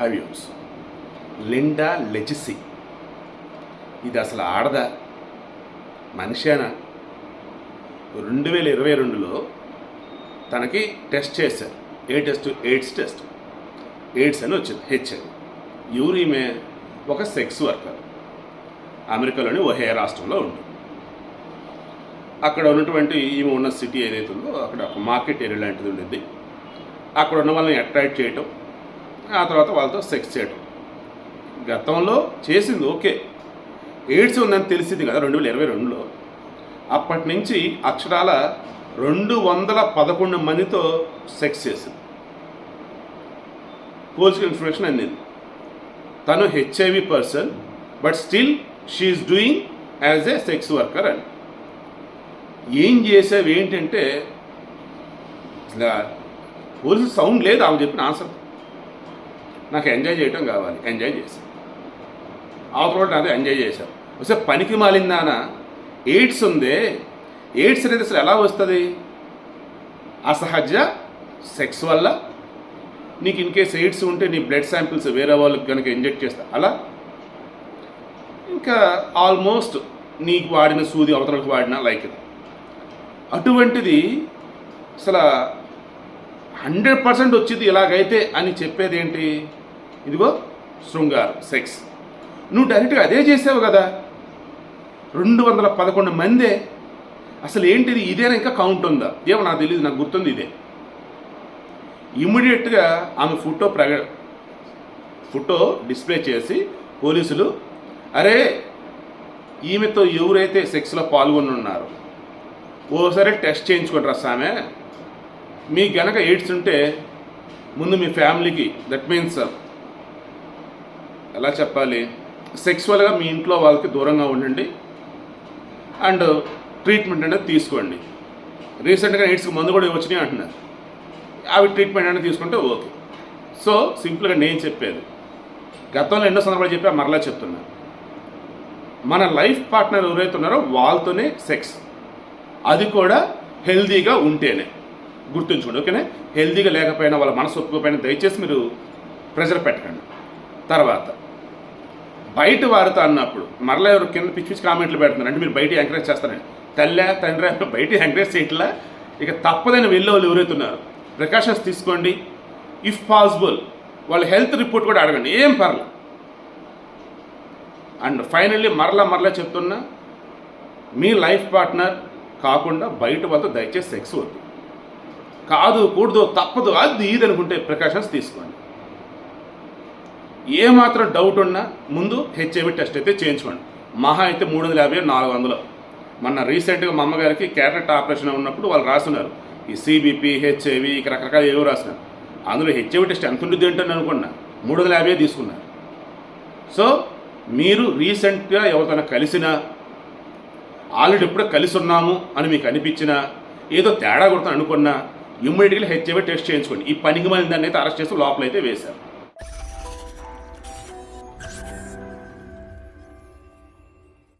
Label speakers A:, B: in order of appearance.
A: హవ్యూస్. Linda లెజిసి. ఇది అసలు ఆడదా? మనిషేనా? రెండు వేల ఇరవై రెండులో తనకి టెస్ట్ చేశారు. ఏ టెస్ట్? AIDS test. ఎయిడ్స్ అని వచ్చింది హెచ్ఐవి యూరిమే ఒక సెక్స్ వర్కర్. అమెరికాలోని ఒహే రాష్ట్రంలో ఉంది అక్కడ ఉన్నటువంటి ఈమె ఉన్న సిటీ ఏదైతే ఉందో అక్కడ ఒక మార్కెట్ ఏరియా లాంటిది ఉండింది అక్కడ ఉన్న వాళ్ళని అట్రాక్ట్ చేయటం ఆ తర్వాత వాళ్ళతో సెక్స్ చేయడం గతంలో చేసింది ఓకే. ఎయిడ్స్ ఉందని తెలిసింది కదా రెండు వేల ఇరవై రెండులో. అప్పటి నుంచి అక్షరాల రెండు వందల పదకొండు మందితో సెక్స్ చేసింది. పోల్స్ ఇన్ఫర్మేషన్ అందింది. తను HIV person but still she is doing as a sex worker అని. ఏం చేసావు ఏంటంటే పోలీసు సౌండ్ లేదు ఆమె చెప్పిన ఆన్సర్ నాకు ఎంజాయ్ చేయటం కావాలి. ఎంజాయ్ చేశాను. రోడ్ అదే ఎంజాయ్ చేశాను. వస్తే పనికి మాలిందాన ఎయిడ్స్ ఉందే. ఎయిడ్స్ అనేది అసలు ఎలా వస్తుంది? అసహజ సెక్స్ వల్ల? నీకు ఇన్ కేస్ ఎయిడ్స్ ఉంటే నీ బ్లడ్ శాంపిల్స్ వేరే వాళ్ళకి కనుక ఇంజెక్ట్ చేస్తా. అలా? ఇంకా ఆల్మోస్ట్ నీకు వాడిన సూది అవతలకు వాడిన లైక్ అటువంటిది అసలు హండ్రెడ్ పర్సెంట్ వచ్చింది ఇలాగైతే అని చెప్పేది ఏంటి ఇదిగో శృంగారం సెక్స్ నువ్వు డైరెక్ట్గా అదే చేసావు కదా. రెండు వందల పదకొండు మందే. అసలు ఏంటిది? ఇదేనా ఇంకా కౌంట్ ఉందా? ఏమో నాకు తెలియదు నాకు గుర్తుంది ఇదే. ఇమ్మీడియట్గా ఆమె ఫోటో ప్రగ ఫోటో డిస్ప్లే చేసి పోలీసులు అరే ఈమెతో ఎవరైతే సెక్స్లో పాల్గొని ఉన్నారో ఓసారి టెస్ట్ చేయించుకుంటారా సామె. మీకు గనక ఎయిడ్స్ ఉంటే ముందు మీ ఫ్యామిలీకి దట్ మీన్స్ ఎలా చెప్పాలి? సెక్సువల్గా మీ ఇంట్లో వాళ్ళకి దూరంగా ఉండండి. అండ్ ట్రీట్మెంట్ అనేది తీసుకోండి. రీసెంట్గా ఎయిడ్స్కి మందు కూడా వచ్చినాయి అంటున్నారు. అవి ట్రీట్మెంట్ అనేది తీసుకుంటే ఓకే. సో సింపుల్గా నేను చెప్పేది. గతంలో ఎన్నో సందర్భాలు చెప్పా మరలా చెప్తున్నాను మన లైఫ్ పార్ట్నర్ ఎవరైతే ఉన్నారో వాళ్ళతోనే సెక్స్ అది కూడా హెల్దీగా ఉంటేనే. గుర్తుంచుకోండి ఓకేనే? హెల్దీగా లేకపోయినా వాళ్ళ మనసు ఒప్పుకోకపోయినా దయచేసి మీరు ప్రెజర్ పెట్టకండి. తర్వాత బయట వారితో అన్నప్పుడు మరలా ఎవరు కింద పిచ్చి పిచ్చి కామెంట్లు పెడుతున్నారు. అంటే మీరు బయట ఎంకరేజ్ చేస్తారండి తల్లి తండ్రి బయట ఎంకరేజ్ చేయట్లా? ఇక తప్పదని వెళ్ళే వాళ్ళు ఎవరైతున్నారు ప్రికాషన్స్ తీసుకోండి. ఇఫ్ పాసిబుల్ వాళ్ళ హెల్త్ రిపోర్ట్ కూడా అడగండి. ఏం పర్లేదు అండ్ ఫైనల్లీ మరలా మరలా చెప్తున్నా మీ లైఫ్ పార్ట్నర్ కాకుండా బయట వాళ్ళతో దయచేసి సెక్స్ వద్దు. కాదు కూడదు తప్పదు అది ఇది అనుకుంటే ప్రికాషన్స్ తీసుకోండి. ఏమాత్రం డౌట్ ఉన్నా ముందు హెచ్ఐవి టెస్ట్ అయితే చేయించుకోండి. మహా అయితే మూడు వందల యాభై నాలుగు వందలు మొన్న రీసెంట్గా మా అమ్మగారికి క్యారెట్ ఆపరేషన్ ఉన్నప్పుడు వాళ్ళు రాస్తున్నారు. ఈ సిబిపి హెచ్ఐవి ఇక రకరకాల ఏవో రాస్తున్నారు. అందులో హెచ్ఐవి టెస్ట్ ఎంత ఉంటుంది ఏంటని అనుకున్నా మూడు వందల యాభై తీసుకున్నారు. సో మీరు రీసెంట్గా ఎవరితోనైనా కలిసినా ఆల్రెడీ ఎప్పుడో కలిసి ఉన్నాము అని మీకు అనిపించినా ఏదో తేడా కొడుతుందని అనుకున్నా ఇమ్మీడియట్గా హెచ్ఐవి టెస్ట్ చేయించుకోండి. ఈ పనికి మంది దాన్ని అయితే అరెస్ట్ చేసి లోపలైతే వేశారు.